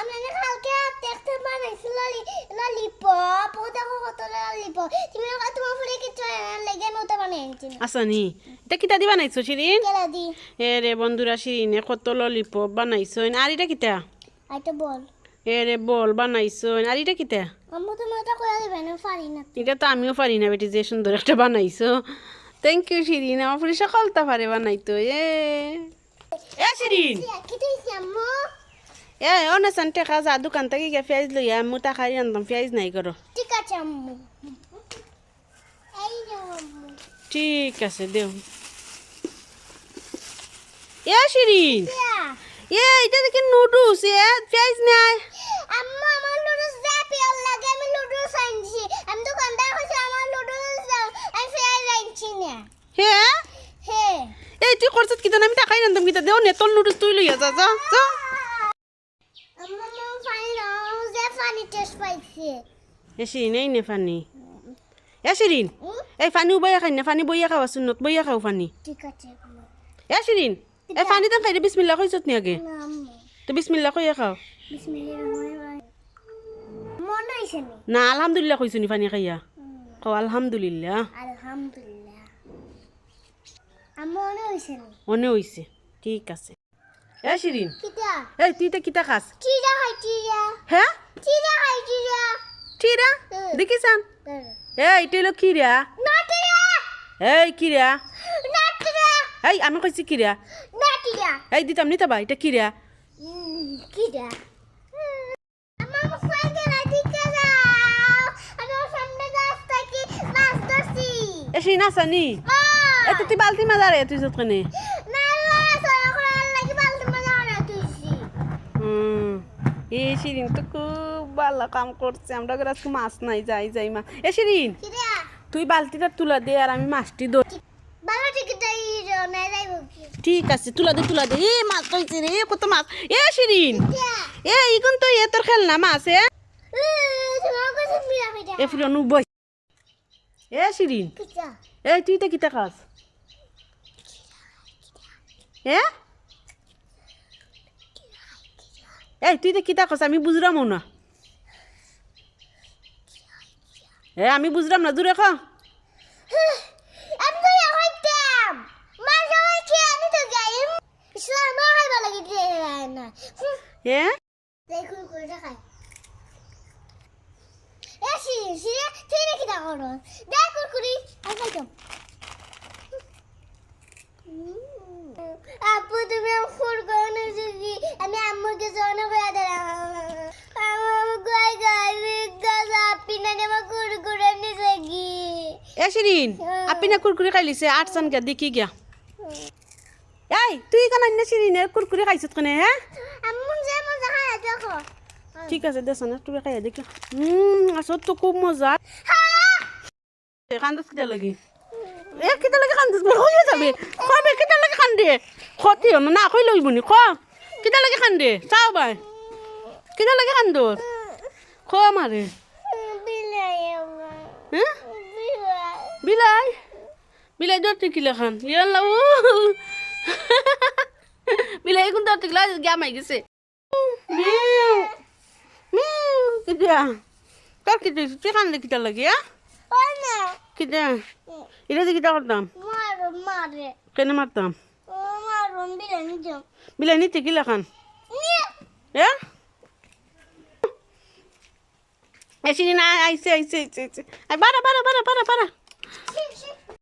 আমি না কালকে দেখতে ললিপপ ও দেখো কত ললিপপ। তুমি তোমার ফুলে কিছু লেগে বানাইছি আচ্ছা নি এটা কিতা দি বানাইছো শিরিন দি। এ রে বন্ধুরা শিরিনে কত ললিপপ বানাইছো আর এটা কিতা আইটা বল। এ রে বল বানাইছো আর এটা কিতা আম্মু তুমি এটা করে দিবে না পারি না। এটা তো আমিও পারি না বেটি যে সুন্দর একটা বানাইছো। থ্যাংক ইউ শিরিন আমার ফুলি সকলটা পারে বানাইতো এ। এ শিরিন কি দিছি আম্মু? এ অনেসান টেকা যা দোকান থেকে গিয়ে পেঁয়াজ লইয়া আমি টাকা আনতাম পেঁয়াজ নাই করো ঠিক আছে আম্মু ঠিক আছে দেও এ শিরিন এ এটা দেখি নুডলস এ পেঁয়াজ নাই আম্মু আমার নুডলস যা পিয়ার লাগে আমি নুডলস আনছি আমি দোকানদার কইছে আমার নুডলস দাও আমি ফ্রাই আনছি না হে হে এই তুই করছত কিতা আমি টাকাই আনতাম কিতা দেও নে তোর নুডলস তুই লইয়া যা যা যা ফানি টেস্ট পাইছে। এ শিরিন এই নে ফানি এ শিরিন হুম? এই ফানি বইয়া খাই না ফানি বইয়া খাওয়া শুনত বইয়া খাও ফানি ঠিক আছে আম্মু এ শিরিন এ ফানি তো খাই দে বিসমিল্লাহ কইছত নি আগে তো বিসমিল্লাহ কইয়া খাও। নি? আলহামদুলিল্লাহ কইছো নি ফানি খাইয়া। খাও আলহামদুলিল্লাহ। আলহামদুলিল্লাহ। আম্মু মনে হইছে মনে হইছে ঠিক আছে। এ শিরিন কিটা এই তুই তো কিতা খাস চিরা খাই হ্যাঁ চিরা। দেখিসান এই এটা হলো কিরা এই কিরা এই আমি কইছি কিরা এই দিতাম নিতা বা এটা কিরা কিটা আমার সাইকেল দিকে যাও আমি ওর সামনে গাছ থেকে মাছ ধরছি এ শিরিন আসানি এ তো তুই বালতি তুই যতখানে না না করে মজা না তুইছি হুম এই শিরিন তো খুব ভালো কাম করছে। আমরা ঘরে আজকে মাছ নাই যাই যাই মা। এ শিরিন তুই বালতিটা তুলা দে আর আমি মাছটি বাবা ঠিক আছে তুলা দে তুলা দে। এ মাছ কইছে রে কত মাছ। এ শিরিন এ ইগুন তো এ তোর খেলনা মাছ এ। এ ফির অনু বই এ শিরিন এ তুই তো কিতা খাস? এ? এই তুই তো কিতা খাস আমি বুঝলাম না এ আমি বুঝলাম না দূরে খা আমি তো হইতাম মাঝে মাঝে আমি তো যাই ইসলাম আমার ভালো লাগে না এ দেখুন করে দেখায় এ সিরে সিরে সিরে কি দেখো দেখ কুরকুরি আর খাইতাম আপু তুমি আমার ফুল করে নিয়েছি আমি আম্মুকে জনে করে দিলাম আমার গাই গাই গাছ আপনি না আমার কুরকুরে নিছে কি এ শিরিন আপনি না কুরকুরি খাইলিছে আট সান গা দেখি গিয়া। এই তুই কেন না শিরিন এর কুরকুরি খাইছত কেনে হ্যাঁ? আম্মু যে মজা খায় দেখো। ঠিক আছে দেশ না তুই খাইয়া দেখি। হুম আসত তো খুব মজা। কান্দাস কিটা লাগি? এ কিটা লাগে কান্দাস হয়ে যাবে। কবে কিটা লাগে কান্দে? হন না কই লইব নি ক কিটা লাগে কান্দে? চাও বাই। কিটা লাগে কান্দর ক মারে হ্যাঁ বিলাই বিলাই বিলাই দরতে কিলা খান। ইয়াল্লা ও বিলাই কোন দরতে কিলা গামাই গেছে। মিউ মিউ কিটা তোর কিটা তুই খান কিটা লাগে হ্যাঁ না? কিটা এটা দিয়ে কিটা করতাম মারো মারে কেন মারতাম মারো বিলাই নিতে কিলা খান? এ? এসিনি না আইসে আইসে আইসে আইসে বারা বারা বারা বারা বারা শিপ শিপ